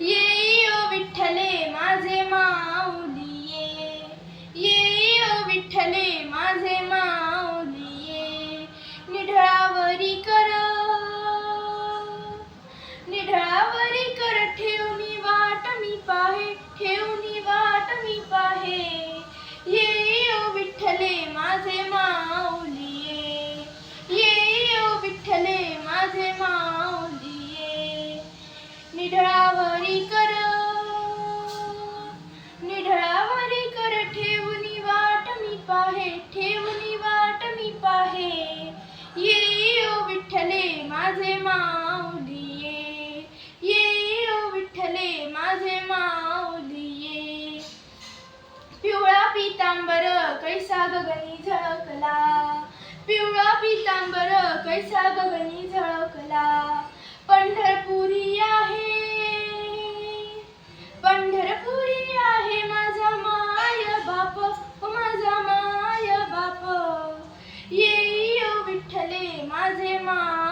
येई ओ विठ्ठले माझे माऊली ये येई ओ विठ्ठले निढळावरी कर. निढळावरी कर ठेवनी वाट मी पाहे ठेवनी वाट मी पाहे. ये ओ विठ्ठले माझे माऊली ये ओ विठ्ठले माझे माऊलीये. पिवळा पितांबर कैसा गगनी झळकला. पिवळा पितांबर कैसा गगनी माझा